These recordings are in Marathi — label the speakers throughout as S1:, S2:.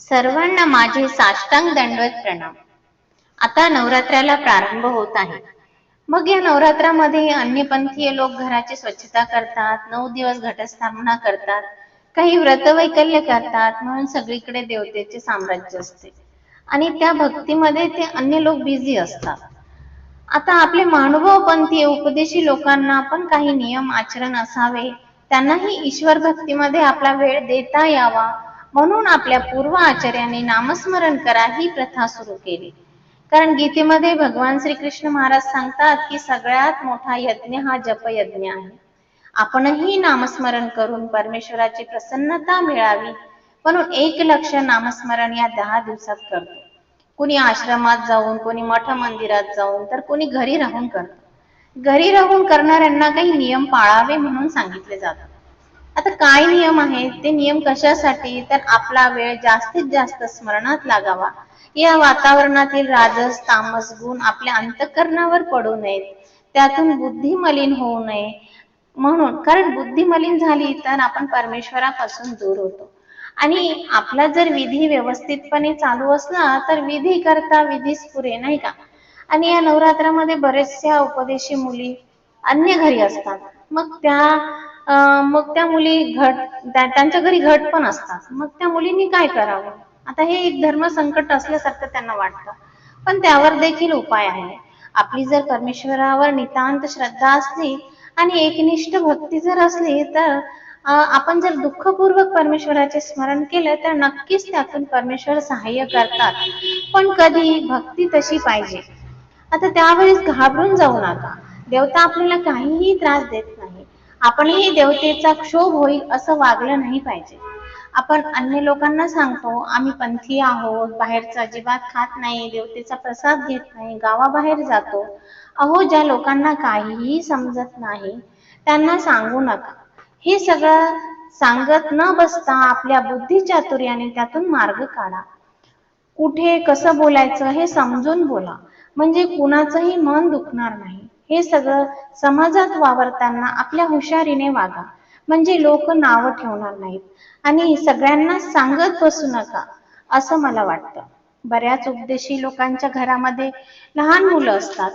S1: सर्वांना माझे साष्टांग दंडवत प्रणाम. आता नवरात्राला प्रारंभ होत आहे. मग या नवरात्रामध्ये अन्यपंथीय लोक घराची स्वच्छता करतात नऊ दिवस घटस्थापना करतात काही व्रत वैकल्य करतात म्हणून सगळीकडे देवतेचे साम्राज्य असते. आणि त्या भक्तीमध्ये ते अन्य लोक बिझी असतात. आता आपले महानुभवपंथी उपदेशी लोकांना पण काही नियम आचरण असावे त्यांनाही ईश्वर भक्तीमध्ये आपला वेळ देता यावा म्हणून आपल्या पूर्व आचार्याने नामस्मरण करा ही प्रथा सुरू केली. कारण गीतेमध्ये भगवान श्रीकृष्ण महाराज सांगतात की सगळ्यात मोठा यज्ञ हा जपयज्ञ आहे. आपणही नामस्मरण करून परमेश्वराची प्रसन्नता मिळावी म्हणून एक लक्ष नामस्मरण या दहा दिवसात करतो. कुणी आश्रमात जाऊन कोणी मठ मंदिरात जाऊन तर कोणी घरी राहून करतो. घरी राहून करणाऱ्यांना काही नियम पाळावे म्हणून सांगितले जातात. आता काय नियम आहेत? ते नियम कशासाठी? तर आपला वेळ जास्तीत जास्त स्मरणात लागावा. या वातावरणातील राजस तामस गुण आपल्या अंतकरणावर पडू नयेत. त्यातून बुद्धी मलिन होऊ नये. म्हणून कारण बुद्धी मलिन झाली तर आपण परमेश्वरापासून दूर होतो. आणि आपला जर विधी व्यवस्थितपणे चालू असला तर विधी करता विधीच पुरे नाही का? आणि या नवरात्रामध्ये बरेचशा उपदेशी मुली अन्य घरी असतात. मग त्या मग त्या मुली घट त्यांच्या घरी घट पण असतात. मग त्या मुलींनी काय करावं? आता हे एक धर्म संकट असल्यासारखं त्यांना वाटतं. पण त्यावर देखील उपाय आहे. आपली जर परमेश्वरावर नितांत श्रद्धा असली आणि एकनिष्ठ भक्ती जर असली तर आपण जर दुःखपूर्वक परमेश्वराचे स्मरण केलं तर नक्कीच त्यातून परमेश्वर सहाय्य करतात. पण कधी भक्ती तशी पाहिजे. आता त्यावेळेस घाबरून जाऊ नका. देवता आपल्याला काहीही त्रास देत नाही. आपणही देवतेचा क्षोभ होईल असं वागलं नाही पाहिजे. आपण अन्य लोकांना सांगतो आम्ही पंथी आहोत बाहेरचा अजिबात खात नाही देवतेचा प्रसाद घेत नाही गावाबाहेर जातो. अहो ज्या लोकांना काहीही समजत नाही त्यांना सांगू नका. हे सगळं सांगत न बसता आपल्या बुद्धी चातुर्याने त्यातून मार्ग काढा. कुठे कसं बोलायचं हे समजून बोला. म्हणजे कुणाचंही मन दुखणार नाही. हे सगळं समाजात वावरताना आपल्या हुशारीने वागा. म्हणजे लोक नावं ठेवणार नाहीत. आणि सगळ्यांना सांगत बसू नका असं मला वाटतं. बऱ्याच उपदेशी लोकांच्या घरामध्ये लहान मुलं असतात.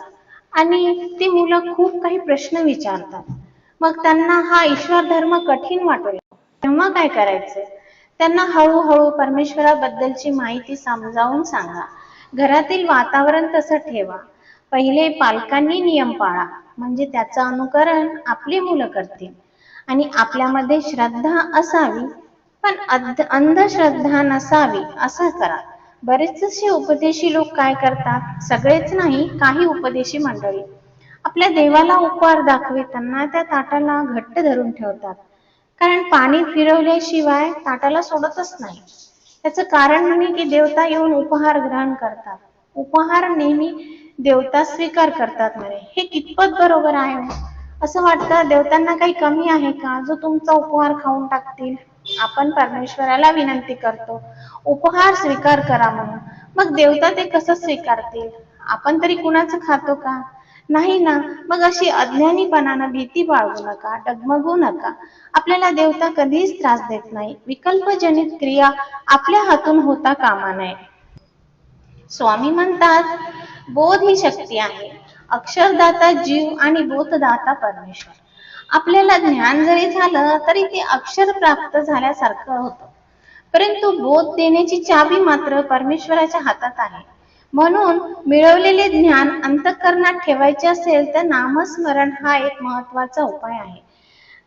S1: आणि ती मुलं खूप काही प्रश्न विचारतात. मग त्यांना हा ईश्वर धर्म कठीण वाटू लागतो. तेव्हा काय करायचं? त्यांना हळूहळू परमेश्वराबद्दलची माहिती समजावून सांगा. घरातील वातावरण तसं ठेवा. पहिले पालकांनी नियम पाळा. म्हणजे त्याचं अनुकरण आपली मुलं करतील. आणि आपल्यामध्ये श्रद्धा असावी पण अंधश्रद्धा नसावी असं करा. बरेचसे उपदेशी लोक काय करतात? सगळेच नाही काही उपदेशी मंडळी. आपल्या देवाला उपहार दाखविताना त्या ताटाला घट्ट धरून ठेवतात. कारण पाणी फिरवल्याशिवाय ताटाला सोडतच नाही. त्याचं कारण म्हणजे की देवता येऊन उपहार ग्रहण करतात. उपहार नेहमी देवता स्वीकार करतात म्हणे. हे कितपत बरोबर आहे हो. असं वाटतं देवतांना काही कमी आहे का? जो तुमचा उपहार खाऊन टाकतील. आपण परमेश्वराला विनंती करतो उपहार स्वीकार करा म्हणून. मग देवता ते कसं स्वीकारतील? आपण तरी कुणाचं खातो का? नाही ना. मग अशी अज्ञानीपणानं भीती बाळगू नका डगमगू नका. आपल्याला देवता कधीच त्रास देत नाही. विकल्पजनित क्रिया आपल्या हातून होता कामा नये. स्वामी म्हणतात बोध ही शक्ती आहे. अक्षरदाता जीव आणि बोधदाता परमेश्वर. आपल्याला ज्ञान जरी झालं तरी ते अक्षर प्राप्त झाल्यासारखं होतं. परंतु बोध देण्याची चावी मात्र परमेश्वराच्या हातात आहे. म्हणून मिळवलेले ज्ञान अंतःकरणात ठेवायचे असेल तर नामस्मरण हा एक महत्त्वाचा उपाय आहे.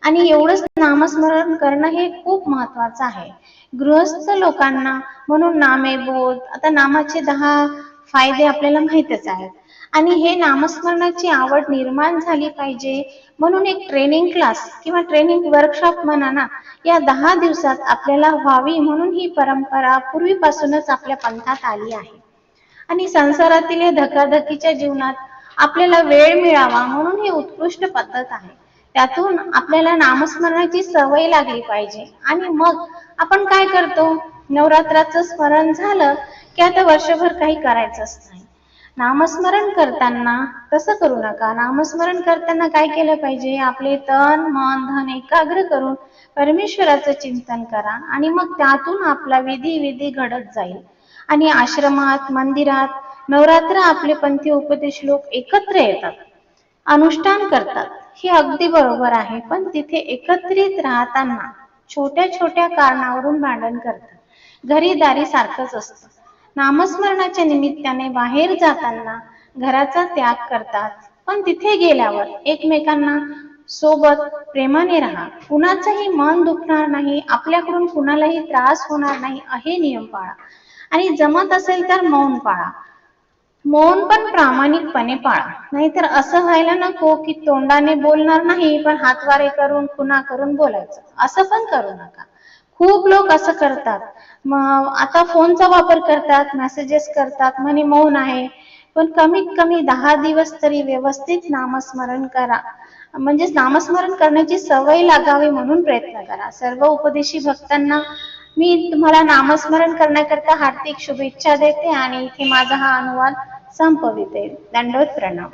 S1: आणि एवढंच नामस्मरण करणं हे खूप महत्वाचं आहे. गृहस्थ लोकांना म्हणून नामे बोध आता नामाचे दहा फायदे आपल्याला माहितच आहेत. आणि हे नामस्मरणाची आवड निर्माण झाली पाहिजे म्हणून एक ट्रेनिंग क्लास किंवा ट्रेनिंग वर्कशॉप म्हणा ना या दहा दिवसात आपल्याला व्हावी म्हणून ही परंपरा पूर्वीपासूनच आपल्या पंथात आली आहे. आणि संसारातील धकाधकीच्या जीवनात आपल्याला वेळ मिळावा म्हणून ही उत्कृष्ट पद्धत आहे. त्यातून आपल्याला नामस्मरणाची सवय लागली पाहिजे. आणि मग आपण काय करतो? नवरात्राचं स्मरण झालं की आता वर्षभर काही करायचंच नाही. नामस्मरण करताना तसं करू नका. नामस्मरण करताना काय केलं पाहिजे? आपले तन मन धन एकाग्र करून परमेश्वराचं चिंतन करा आणि मग त्यातून आपला विधी विधी घडत जाईल. आणि आश्रमात मंदिरात नवरात्र आपले पंथी उपदेश लोक एकत्र येतात. अनुष्ठान करतात. हे अगदी बरोबर आहे. पण तिथे एकत्रित राहताना छोट्या छोट्या कारणावरून भांडण करतात घरी दारी सारखंच असतं. नामस्मरणाच्या निमित्ताने बाहेर जाताना घराचा त्याग करतात. पण तिथे गेल्यावर एकमेकांना सोबत प्रेमाने राहा. कुणाचंही मन दुखणार नाही आपल्याकडून कुणालाही त्रास होणार नाही हे नियम पाळा. आणि जमत असेल तर मौन पाळा. मौन पण प्रामाणिकपणे पाळा. नाहीतर असं व्हायला नको की तोंडाने बोलणार नाही पण हातवारे करून खुना करून बोलायचं. असं पण करू नका. खूप लोक असं करतात. मग आता फोनचा वापर करतात मेसेजेस करतात म्हणे मौन आहे. पण कमीत कमी दहा दिवस तरी व्यवस्थित नामस्मरण करा. म्हणजे नामस्मरण करण्याची सवय लागावी म्हणून प्रयत्न करा. सर्व उपदेशी भक्तांना मी तुम्हाला नामस्मरण करण्याकरता हार्दिक शुभेच्छा देते आणि इथे माझा हा अनुवाद संपविते दंडवत प्रणाम